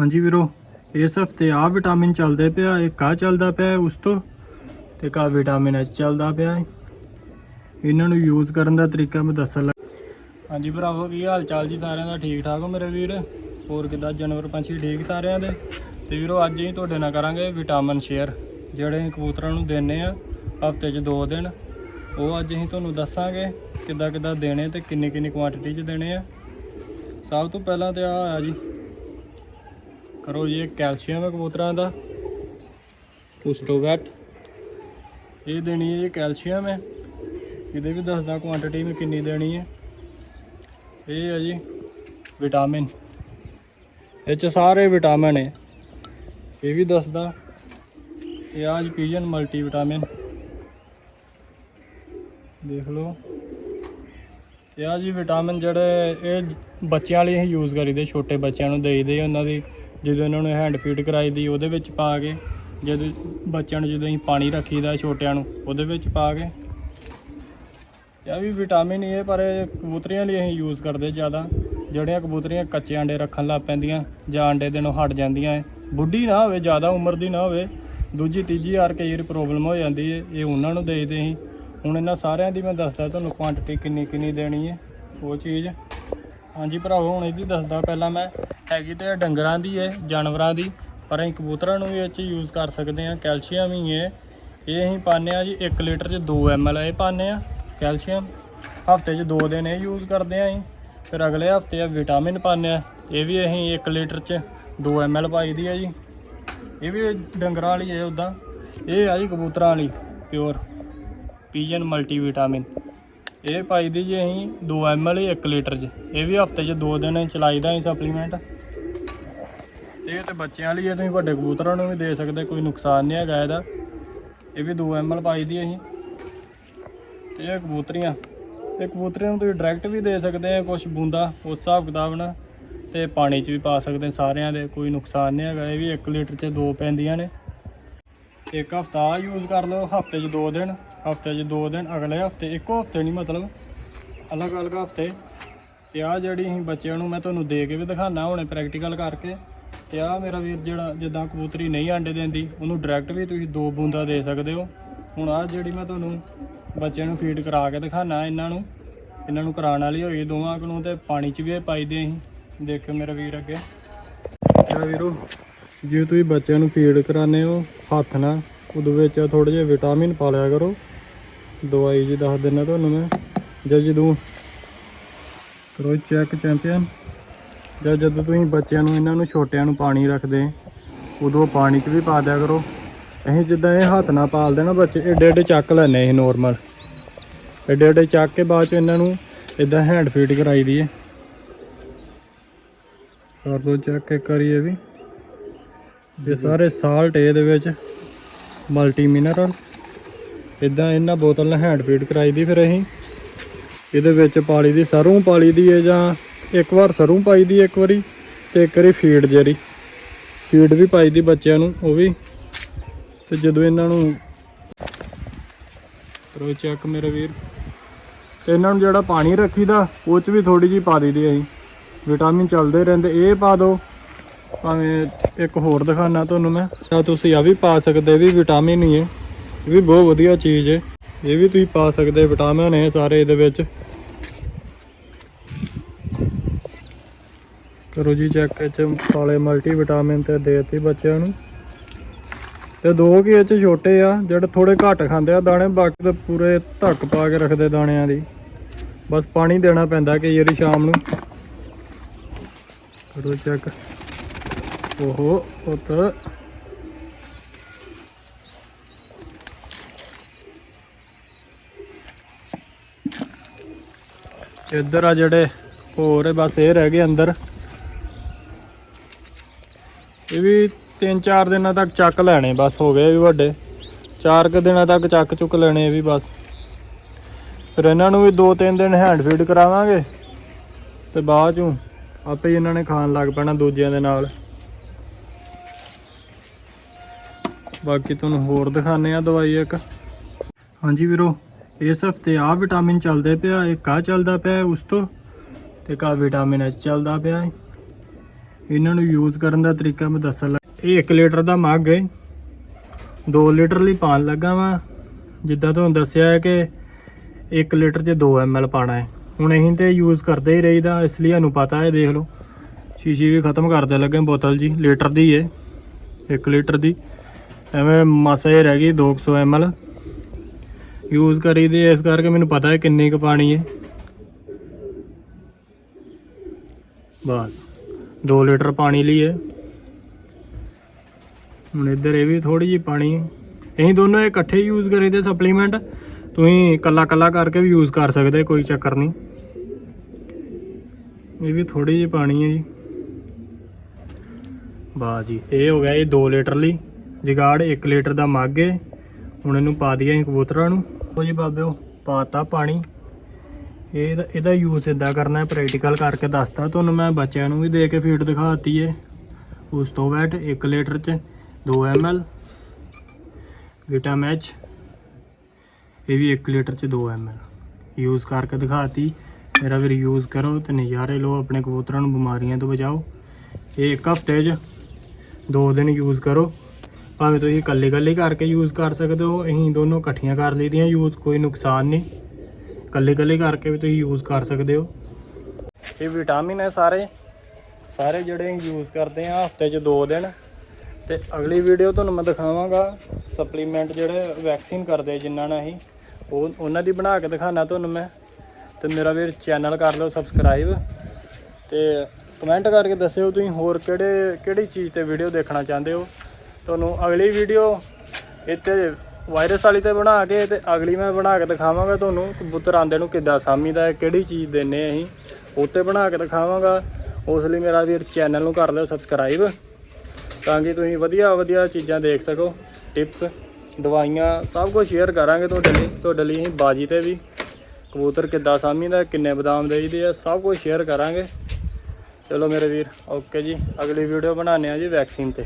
ਹਾਂਜੀ ਵੀਰੋ, ਇਸ ਹਫ਼ਤੇ ਆ ਵਿਟਾਮਿਨ ਚੱਲਦੇ ਪਿਆ ਇੱਕ ਆ ਚੱਲਦਾ ਪਿਆ ਉਸ ਤੋਂ? ਤੇ ਕਾ ਵਿਟਾਮਿਨ ਐਚ ਚੱਲਦਾ ਪਿਆ ਇਹਨਾਂ ਨੂੰ ਯੂਜ਼ ਕਰਨ ਦਾ ਤਰੀਕਾ ਮੈਂ ਦੱਸਣ ਲੱਗਾ ਹਾਂਜੀ ਭਰਾਵੋ, ਕੀ ਹਾਲ ਚਾਲ ਜੀ ਸਾਰਿਆਂ ਦਾ? ਠੀਕ ਠਾਕ ਹੋ ਮੇਰੇ ਵੀਰ? ਹੋਰ ਕਿਦਾਂ? ਜਾਨਵਰ ਪੰਛੀ ਠੀਕ ਸਾਰਿਆਂ ਦੇ? ਤੇ ਵੀਰੋ, ਅੱਜ ਹੀ ਤੁਹਾਡੇ ਨਾਲ ਕਰਾਂਗੇ ਵਿਟਾਮਿਨ ਸ਼ੇਅਰ ਜਿਹੜੇ ਅਸੀਂ ਕਬੂਤਰਾਂ ਨੂੰ ਦਿੰਨੇ ਆ ਹਫ਼ਤੇ 'ਚ ਦੋ ਦਿਨ। ਉਹ ਅੱਜ ਅਸੀਂ ਤੁਹਾਨੂੰ ਦੱਸਾਂਗੇ ਕਿੱਦਾਂ ਕਿੱਦਾਂ ਦੇਣੇ ਤੇ ਕਿੰਨੀ ਕਿੰਨੀ ਕੁਆਂਟੀਟੀ 'ਚ ਦੇਣੇ ਆ। ਸਭ ਤੋਂ ਪਹਿਲਾਂ ਤੇ ਆ ਆ ਜੀ। ਕਰੋ ਜੀ, ਇਹ ਕੈਲਸ਼ੀਅਮ ਹੈ ਕਬੂਤਰਾਂ ਦਾ। ਪੁਸਟੋਵੈਟ ਇਹ ਦੇਣੀ ਹੈ ਇਹ ਕੈਲਸ਼ੀਅਮ ਹੈ। ਇਹਦੇ ਵੀ ਦੱਸਦਾ ਕੁਆਂਟੀਟੀ ਮੈਂ ਕਿੰਨੀ ਦੇਣੀ ਹੈ। ਇਹ ਹੈ ਜੀ ਵਿਟਾਮਿਨ ਇਹ ਚ ਸਾਰੇ ਵਿਟਾਮਿਨ ਹੈ ਇਹ ਵੀ ਦੱਸਦਾ। ਇਹ ਆ ਜੀ ਪੀਜਨ ਮਲਟੀ ਵਿਟਾਮਿਨ ਦੇਖ ਲਓ। ਇਹ ਆ ਜੀ ਵਿਟਾਮਿਨ ਜਿਹੜੇ ਇਹ ਬੱਚਿਆਂ ਲਈ ਅਸੀਂ ਯੂਜ਼ ਕਰੀਦੇ, ਛੋਟੇ ਬੱਚਿਆਂ ਨੂੰ ਦੇਈਦੇ, ਉਹਨਾਂ ਦੀ ਜਦੋਂ ਇਹਨਾਂ ਨੂੰ ਹੈਂਡ ਫੀਡ ਕਰਾਈਦੀ ਉਹਦੇ ਵਿੱਚ ਪਾ ਕੇ ਜਦੋਂ ਬੱਚਿਆਂ ਨੂੰ ਜਦੋਂ ਅਸੀਂ ਪਾਣੀ ਰੱਖੀਦਾ ਛੋਟਿਆਂ ਨੂੰ, ਉਹਦੇ ਵਿੱਚ ਪਾ ਕੇ। ਇਹ ਵੀ ਵਿਟਾਮਿਨ ਹੀ ਹੈ ਪਰ ਇਹ ਕਬੂਤਰੀਆਂ ਲਈ ਅਸੀਂ ਯੂਜ਼ ਕਰਦੇ ਜ਼ਿਆਦਾ। ਜਿਹੜੀਆਂ ਕਬੂਤਰੀਆਂ ਕੱਚੇ ਆਂਡੇ ਰੱਖਣ ਲੱਗ ਪੈਂਦੀਆਂ, ਜਾਂ ਆਂਡੇ ਦੇਣੋਂ ਹਟ ਜਾਂਦੀਆਂ ਹੈ ਬੁੱਢੀ ਨਾ ਹੋਵੇ, ਜ਼ਿਆਦਾ ਉਮਰ ਦੀ ਨਾ ਹੋਵੇ, ਦੂਜੀ, ਤੀਜੀ ਵਾਰ ਕਈ ਵਾਰੀ ਪ੍ਰੋਬਲਮ ਹੋ ਜਾਂਦੀ ਹੈ ਇਹ ਉਹਨਾਂ ਨੂੰ ਦੇਈਦੇ ਅਸੀਂ। ਹੁਣ ਇਹਨਾਂ ਸਾਰਿਆਂ ਦੀ ਮੈਂ ਦੱਸਦਾ ਤੁਹਾਨੂੰ ਕੁਆਂਟੀਟੀ ਕਿੰਨੀ ਕਿੰਨੀ ਦੇਣੀ ਹੈ ਉਹ ਚੀਜ਼ ਹਾਂਜੀ ਭਰਾਵੋ, ਹੁਣ ਇਹਦੀ ਦੱਸਦਾ ਪਹਿਲਾਂ ਮੈਂ, ਹੈਗੀ ਤੇ ਡੰਗਰਾਂ ਦੀ ਹੈ ਜਾਨਵਰਾਂ ਦੀ, ਪਰ ਅਸੀਂ ਕਬੂਤਰਾਂ ਨੂੰ ਵੀ ਇਹ 'ਚ ਯੂਜ਼ ਕਰ ਸਕਦੇ ਹਾਂ, ਕੈਲਸ਼ੀਅਮ ਹੀ ਹੈ ਇਹ ਅਸੀਂ ਪਾਉਂਦੇ ਹਾਂ ਜੀ 1 ਲੀਟਰ 'ਚ 2 ml ਇਹ ਪਾਉਂਦੇ ਹਾਂ, ਕੈਲਸ਼ੀਅਮ। ਹਫ਼ਤੇ 'ਚ 2 ਦਿਨ ਇਹ ਯੂਜ਼ ਕਰਦੇ ਹਾਂ ਅਸੀਂ, ਫਿਰ ਅਗਲੇ ਹਫ਼ਤੇ ਆ ਵਿਟਾਮਿਨ ਪਾਉਂਦੇ ਹਾਂ। ਇਹ ਵੀ ਅਸੀਂ 1 ਲੀਟਰ 'ਚ 2 ml ਪਾਈ ਦੀ ਹੈ ਜੀ। ਇਹ ਵੀ ਡੰਗਰਾਂ ਵਾਲੀ ਹੈ ਉਦਾਂ ਇਹ ਆ ਜੀ ਕਬੂਤਰਾਂ ਵਾਲੀ ਪਿਓਰ ਪੀਜਨ ਮਲਟੀ ਵਿਟਾਮਿਨ ਇਹ ਪਾਈ ਦੀ ਜੀ ਅਸੀਂ 2 ml ਹੀ 1 ਲੀਟਰ 'ਚ। ਇਹ ਵੀ ਹਫ਼ਤੇ 'ਚ 2 ਦਿਨ ਚਲਾਈਦਾ ਅਸੀਂ ਸਪਲੀਮੈਂਟ ਇਹ ਤੇ ਬੱਚਿਆਂ ਲਈ ਹੈ ਤੁਸੀਂ ਵੱਡੇ ਕਬੂਤਰਾਂ ਨੂੰ ਵੀ ਦੇ ਸਕਦੇ, ਕੋਈ ਨੁਕਸਾਨ ਨਹੀਂ ਹੈਗਾ ਇਹਦਾ। ਇਹ ਵੀ 2 ml ਪਾਈ ਦੀ ਅਸੀਂ। ਤੇ ਇਹ ਕਬੂਤਰੀਆਂ। ਇਹ ਕਬੂਤਰੀਆਂ ਨੂੰ ਤੁਸੀਂ ਡਾਇਰੈਕਟ ਵੀ ਦੇ ਸਕਦੇ ਆ ਕੁਝ ਬੂੰਦਾ ਉਸ ਹਿਸਾਬ ਕਿਤਾਬ ਨਾਲ। ਤੇ ਪਾਣੀ 'ਚ ਵੀ ਪਾ ਸਕਦੇ ਸਾਰਿਆਂ ਦੇ, ਕੋਈ ਨੁਕਸਾਨ ਨਹੀਂ ਹੈਗਾ। ਇਹ ਵੀ 1 ਲੀਟਰ 'ਚ ਦੋ ਪੈਂਦੀਆਂ ਨੇ। ਇੱਕ ਹਫਤਾ ਯੂਜ਼ ਕਰ ਲਓ, ਹਫ਼ਤੇ 'ਚ ਦੋ ਦਿਨ। ਹਫ਼ਤੇ 'ਚ ਦੋ ਦਿਨ, ਅਗਲੇ ਹਫ਼ਤੇ, ਇੱਕੋ ਹਫ਼ਤੇ ਨਹੀਂ ਮਤਲਬ ਅਲੱਗ-ਅਲੱਗ ਹਫ਼ਤੇ। ਤੇ ਆ ਜਿਹੜੀ ਅਸੀਂ ਬੱਚਿਆਂ ਨੂੰ ਮੈਂ ਤੁਹਾਨੂੰ ਦੇ ਕੇ ਵੀ ਦਿਖਾਣਾ ਹੁਣੇ ਪ੍ਰੈਕਟੀਕਲ ਕਰਕੇ। ਤੇ ਆ ਮੇਰਾ ਵੀਰ ਜਿਹੜਾ, ਜਿੱਦਾਂ ਕਬੂਤਰੀ ਨਹੀਂ ਆਂਡੇ ਦਿੰਦੀ, ਉਹਨੂੰ ਡਾਇਰੈਕਟ ਵੀ ਤੁਸੀਂ ਦੋ ਬੂੰਦਾ ਦੇ ਸਕਦੇ ਹੋ। ਹੁਣ ਆ ਜਿਹੜੀ ਮੈਂ ਤੁਹਾਨੂੰ ਬੱਚਿਆਂ ਨੂੰ ਫੀਡ ਕਰਾ ਕੇ ਦਿਖਾਣਾ ਇਹਨਾਂ ਨੂੰ ਇਹਨਾਂ ਨੂੰ ਕਰਾਉਣ ਵਾਲੀ ਹੋਈ ਦੋਵਾਂ ਕੁ ਨੂੰ ਤੇ ਪਾਣੀ 'ਚ ਵੀ ਇਹ ਪਾਈਦੇ ਅਸੀਂ। ਦੇਖਿਓ ਮੇਰਾ ਵੀਰ ਅੱਗੇ। ਮੇਰਾ ਵੀਰੋ, ਜੇ ਤੁਸੀਂ ਬੱਚਿਆਂ ਨੂੰ ਫੀਡ ਕਰਾਉਂਦੇ ਹੋ, ਹੱਥ ਨਾਲ, ਉਹਦੇ ਵਿੱਚ ਥੋੜੇ ਜਿਹੇ ਵਿਟਾਮਿਨ ਪਾ ਲਿਆ ਕਰੋ। ਦਵਾਈ ਜੀ ਦੱਸ ਦਿੰਦਾ ਤੁਹਾਨੂੰ ਮੈਂ। ਜਦ ਜਦੋਂ ਕਰੋ ਚੈੱਕ ਚੈਂਪੀਅਨ ਜਦ ਜਦੋਂ ਤੁਸੀਂ ਬੱਚਿਆਂ ਨੂੰ, ਇਹਨਾਂ ਨੂੰ, ਛੋਟਿਆਂ ਨੂੰ ਪਾਣੀ ਰੱਖਦੇ, ਉਦੋਂ ਪਾਣੀ 'ਚ ਵੀ ਪਾ ਦਿਆ ਕਰੋ। ਅਸੀਂ ਜਿੱਦਾਂ ਇਹ ਹੱਥ ਨਾਲ ਪਾਲਦੇ ਨਾ ਬੱਚੇ, ਏਡੇ ਏਡੇ ਚੱਕ ਲੈਣੇ ਇਹ ਨੋਰਮਲ ਏਡੇ ਏਡੇ ਚੱਕ ਕੇ ਬਾਅਦ ਚ ਇਹਨਾਂ ਨੂੰ ਇਦਾਂ ਹੈਂਡ ਫੀਡ ਕਰਾਈ ਦੀ ਕਰ ਦੋ ਚੈੱਕ ਇੱਕ ਵਾਰੀ ਇਹ ਵੀ। ਇਹ ਸਾਰੇ ਸਾਲਟ ਇਹਦੇ ਵਿੱਚ ਮਲਟੀ ਮਿਨਰਲ ਇਦਾਂ ਇਹਨਾਂ ਬੋਤਲ ਨਾਲ ਹੈਂਡ ਫੀਡ ਕਰਾਈ ਦੀ ਫਿਰ ਅਸੀਂ। ਇਹਦੇ ਵਿੱਚ ਪਾਲੀ ਦੀ, ਸਰੋਂ ਪਾਲੀ ਦੀ ਹੈ ਜਾਂ ਇੱਕ ਵਾਰ ਸਰੋਂ ਪਾਈ ਦੀ ਇੱਕ ਵਾਰੀ ਤੇ ਇੱਕ ਵਾਰੀ ਫੀਡ ਜਿਹੜੀ। ਫੀਡ ਵੀ ਪਾਈ ਦੀ ਬੱਚਿਆਂ ਨੂੰ, ਉਹ ਵੀ। ਤੇ ਜਦੋਂ ਇਹਨਾਂ ਨੂੰ ਕਰੋ ਚੈੱਕ ਮੇਰੇ ਵੀਰ। ਤੇ ਇਹਨਾਂ ਨੂੰ ਜਿਹੜਾ ਪਾਣੀ ਰੱਖੀਦਾ, ਉਹ ਚ ਵੀ ਥੋੜੀ ਜੀ ਪਾ ਦਈਦੀ ਅਸੀਂ। ਵਿਟਾਮਿਨ ਚੱਲਦੇ ਰਹਿੰਦੇ, ਇਹ ਪਾ ਦਿਓ ਭਾਵੇਂ ਇੱਕ ਹੋਰ ਦਿਖਾਣਾ ਤੁਹਾਨੂੰ ਮੈਂ। ਤਾਂ ਤੁਸੀਂ ਆ ਵੀ ਪਾ ਸਕਦੇ ਵੀ ਵਿਟਾਮਿਨ ਹੀ ਹੈ ਇਹ ਵੀ ਬਹੁਤ ਵਧੀਆ ਚੀਜ਼ ਹੈ। ਇਹ ਵੀ ਤੁਸੀਂ ਪਾ ਸਕਦੇ ਵਿਟਾਮਿਨ ਹੈ ਸਾਰੇ ਇਹਦੇ ਵਿੱਚ। ਕਰੋ ਜੀ ਚੈੱਕ ਇਹ ਚ ਕਾਲੇ ਮਲਟੀ ਵਿਟਾਮਿਨ ਤੇ ਦੇਤੀ ਬੱਚਿਆਂ ਨੂੰ। ਤੇ ਦੋ ਕੀ ਇਹ ਚ ਛੋਟੇ ਆ, ਜਿਹੜੇ ਥੋੜੇ ਘੱਟ ਖਾਂਦੇ ਆ ਦਾਣੇ, ਬਾਕੀ ਤਾਂ ਪੂਰੇ ਧੱਕ ਪਾ ਕੇ ਰੱਖਦੇ ਦਾਣਿਆਂ ਦੀ। ਬਸ ਪਾਣੀ ਦੇਣਾ ਪੈਂਦਾ ਕਈ ਵਾਰੀ ਸ਼ਾਮ ਨੂੰ। ਕਰੋ ਚੈੱਕ ਓਹੋ, ਪੁੱਤ। ਇੱਧਰ ਆ ਜਿਹੜੇ ਹੋਰ ਬਸ ਇਹ ਰਹਿ ਗਏ ਅੰਦਰ। ਇਹ ਵੀ 3-4 ਦਿਨਾਂ ਤੱਕ ਚੱਕ ਲੈਣੇ, ਬਸ ਹੋ ਗਏ ਵੀ ਵੱਡੇ। ਚਾਰ ਕੁ ਦਿਨਾਂ ਤੱਕ ਚੱਕ ਚੁੱਕ ਲੈਣੇ ਇਹ ਵੀ ਬਸ। ਫਿਰ ਇਹਨਾਂ ਨੂੰ ਵੀ 2-3 ਦਿਨ ਹੈਂਡ ਫੀਡ ਕਰਾਵਾਂਗੇ ਤੇ ਬਾਅਦ ਚੋਂ ਆਪੇ ਹੀ ਇਹਨਾਂ ਨੇ ਖਾਣ ਲੱਗ ਪੈਣਾ ਦੂਜਿਆਂ ਦੇ ਨਾਲ। ਬਾਕੀ ਤੁਹਾਨੂੰ ਹੋਰ ਦਿਖਾਣੇ ਆ ਦਵਾਈ ਇੱਕ। ਹਾਂਜੀ ਵੀਰੋ ਇਸ ਹਫ਼ਤੇ ਆ ਵਿਟਾਮਿਨ ਚੱਲਦੇ ਪਿਆ, ਇੱਕ ਆ ਚੱਲਦਾ ਪਿਆ ਉਸ ਤੋਂ, ਤੇ ਕਾ ਵਿਟਾਮਿਨ ਐਚ ਚੱਲਦਾ ਪਿਆ ਇਹਨਾਂ ਨੂੰ ਯੂਜ਼ ਕਰਨ ਦਾ ਤਰੀਕਾ ਮੈਂ ਦੱਸਣ ਲੱਗਾ। ਇਹ 1 ਲੀਟਰ ਦਾ ਮੱਗ ਹੈ। 2 ਲੀਟਰ ਲਈ ਪਾਣ ਲੱਗਾ ਵਾਂ। ਜਿੱਦਾਂ ਤੁਹਾਨੂੰ ਦੱਸਿਆ ਹੈ ਕਿ 1 ਲੀਟਰ 'ਚ 2 ml ਪਾਣਾ ਹੈ। ਹੁਣ ਅਸੀਂ ਤੇ ਯੂਜ਼ ਕਰਦੇ ਹੀ ਰਹੀਦਾ, ਇਸ ਲਈ ਸਾਨੂੰ ਪਤਾ ਹੈ, ਦੇਖ ਲਓ। ਸ਼ੀਸ਼ੀ ਵੀ ਖਤਮ ਕਰਦੇ ਲੱਗੇ ਬੋਤਲ ਜੀ, ਲੀਟਰ ਦੀ ਹੈ। 1 ਲੀਟਰ ਦੀ। ਐਵੇਂ ਮਾਸਾ ਇਹ ਰਹਿ ਗਈ 200 ml ਯੂਜ਼ ਕਰੀਦੀ ਇਸ ਕਰਕੇ ਮੈਨੂੰ ਪਤਾ ਹੈ ਕਿੰਨੀ ਕੁ ਪਾਣੀ ਹੈ। ਬਸ 2 ਲੀਟਰ ਪਾਣੀ ਲਈ ਹੈ। ਹੁਣ ਇੱਧਰ ਇਹ ਵੀ ਥੋੜੀ ਜਿਹੀ ਪਾਣੀ ਹੈ। ਅਸੀਂ ਦੋਨੋਂ ਇਕੱਠੇ ਯੂਜ਼ ਕਰੀਦੇ ਸਪਲੀਮੈਂਟ ਤੁਸੀਂ ਕੱਲਾ ਕੱਲਾ ਕਰਕੇ ਵੀ ਯੂਜ਼ ਕਰ ਸਕਦੇ ਕੋਈ ਚੱਕਰ ਨਹੀਂ। ਇਹ ਵੀ ਥੋੜੀ ਜਿਹੀ ਪਾਣੀ ਹੈ ਜੀ। ਵਾਹ ਜੀ, ਇਹ ਹੋ ਗਿਆ ਇਹ 2 ਲੀਟਰ ਲਈ। ਜਿਗਾੜ 1 ਲੀਟਰ ਦਾ ਮੱਗ ਹੁਣ ਇਹਨੂੰ ਪਾ ਦਈਏ ਕਬੂਤਰਾਂ ਨੂੰ। ਉਹ ਜੀ ਬਾਬਿਓ, ਪਾਤਾ ਪਾਣੀ। ਇਹ ਇਹਦਾ ਯੂਜ਼ ਇਦਾਂ ਕਰਨਾ ਹੈ ਪ੍ਰੈਕਟੀਕਲ ਕਰਕੇ ਦੱਸਤਾ। ਤੁਹਾਨੂੰ ਮੈਂ ਬੱਚਿਆਂ ਨੂੰ ਵੀ ਦੇ ਕੇ ਫੀਡ ਦਿਖਾਤੀ ਹੈ ਉਸ ਤੋਂ ਬਾਅਦ 1 ਲੀਟਰ ਚ 2 ml ਵਿਟਾਮੈਚ ਇਹ ਵੀ 1 ਲੀਟਰ ਚ 2 ml ਯੂਜ਼ ਕਰਕੇ ਦਿਖਾਤੀ। ਮੇਰਾ ਵੀ ਯੂਜ਼ ਕਰੋ ਤੇ ਨਜ਼ਾਰੇ ਲਓ, ਆਪਣੇ ਕਬੂਤਰਾਂ ਨੂੰ ਬਿਮਾਰੀਆਂ ਤੋਂ ਬਚਾਓ। ਇਹ ਇੱਕ ਹਫ਼ਤੇ 'ਚ ਦੋ ਦਿਨ ਯੂਜ਼ ਕਰੋ। ਭਾਵੇਂ ਤੁਸੀਂ ਇਕੱਲੇ ਇਕੱਲੇ ਕਰਕੇ ਯੂਜ਼ ਕਰ ਸਕਦੇ ਹੋ, ਅਸੀਂ ਦੋਨੋਂ ਇਕੱਠੀਆਂ ਕਰ ਲਈਦੀਆਂ ਯੂਜ਼ ਕੋਈ ਨੁਕਸਾਨ ਨਹੀਂ। ਇਕੱਲੇ ਇਕੱਲੇ ਕਰਕੇ ਵੀ ਤੁਸੀਂ ਯੂਜ਼ ਕਰ ਸਕਦੇ ਹੋ। ਇਹ ਵਿਟਾਮਿਨ ਹੈ ਸਾਰੇ। ਸਾਰੇ ਜਿਹੜੇ ਯੂਜ਼ ਕਰਦੇ ਆ ਹਫ਼ਤੇ 'ਚ ਦੋ ਦਿਨ। ਤੇ ਅਗਲੀ ਵੀਡੀਓ ਤੁਹਾਨੂੰ ਮੈਂ ਦਿਖਾਵਾਂਗਾ ਸਪਲੀਮੈਂਟ ਜਿਹੜੇ ਵੈਕਸੀਨ ਕਰਦੇ ਜਿਨ੍ਹਾਂ ਨਾਲ ਅਸੀਂ। ਉਹ ਉਹਨਾਂ ਦੀ ਬਣਾ ਕੇ ਦਿਖਾਣਾ ਤੁਹਾਨੂੰ ਮੈਂ। ਤੇ ਮੇਰਾ ਵੀਰ ਚੈਨਲ ਕਰ ਲਓ ਸਬਸਕ੍ਰਾਈਬ ਤੇ ਕਮੈਂਟ ਕਰਕੇ ਦੱਸਿਓ ਤੁਸੀਂ ਹੋਰ ਕਿਹੜੇ ਕਿਹੜੀ ਚੀਜ਼ ਤੇ ਵੀਡੀਓ ਦੇਖਣਾ ਚਾਹੁੰਦੇ ਹੋ। ਤੁਹਾਨੂੰ ਅਗਲੀ ਵੀਡੀਓ ਇੱਥੇ ਵਾਇਰਸ ਵਾਲੀ ਤੇ ਬਣਾ ਕੇ ਤੇ ਅਗਲੀ ਮੈਂ ਬਣਾ ਕੇ ਦਿਖਾਵਾਂਗਾ ਤੁਹਾਨੂੰ ਕਬੂਤਰ ਆਂਦੇ ਨੂੰ ਕਿੱਦਾਂ ਸਾਮੀਦਾ ਹੈ, ਕਿਹੜੀ ਚੀਜ਼ ਦਿੰਨੇ ਅਸੀਂ ਉੱਤੇ ਬਣਾ ਕੇ ਦਿਖਾਵਾਂਗਾ। ਉਸ ਲਈ ਮੇਰਾ ਵੀਰ ਚੈਨਲ ਨੂੰ ਕਰ ਲਿਓ ਸਬਸਕ੍ਰਾਈਬ ਤਾਂ ਕਿ ਤੁਸੀਂ ਵਧੀਆ ਵਧੀਆ ਚੀਜ਼ਾਂ ਦੇਖ ਸਕੋ ਟਿਪਸ ਦਵਾਈਆਂ, ਸਭ ਕੁਝ ਸ਼ੇਅਰ ਕਰਾਂਗੇ ਤੁਹਾਡੇ ਲਈ ਤੁਹਾਡੇ ਲਈ ਅਸੀਂ ਬਾਜੀ ਤੇ ਵੀ। ਕਬੂਤਰ ਕਿੱਦਾਂ ਸਾਮੀਦਾ ਕਿੰਨੇ ਬਦਾਮ ਦੇਈਦੇ ਆ, ਸਭ ਕੁਝ ਸ਼ੇਅਰ ਕਰਾਂਗੇ। ਚਲੋ ਮੇਰੇ ਵੀਰ ਓਕੇ ਜੀ, ਅਗਲੀ ਵੀਡੀਓ ਬਣਾਉਂਦੇ ਆ ਜੀ ਵੈਕਸੀਨ ਤੇ।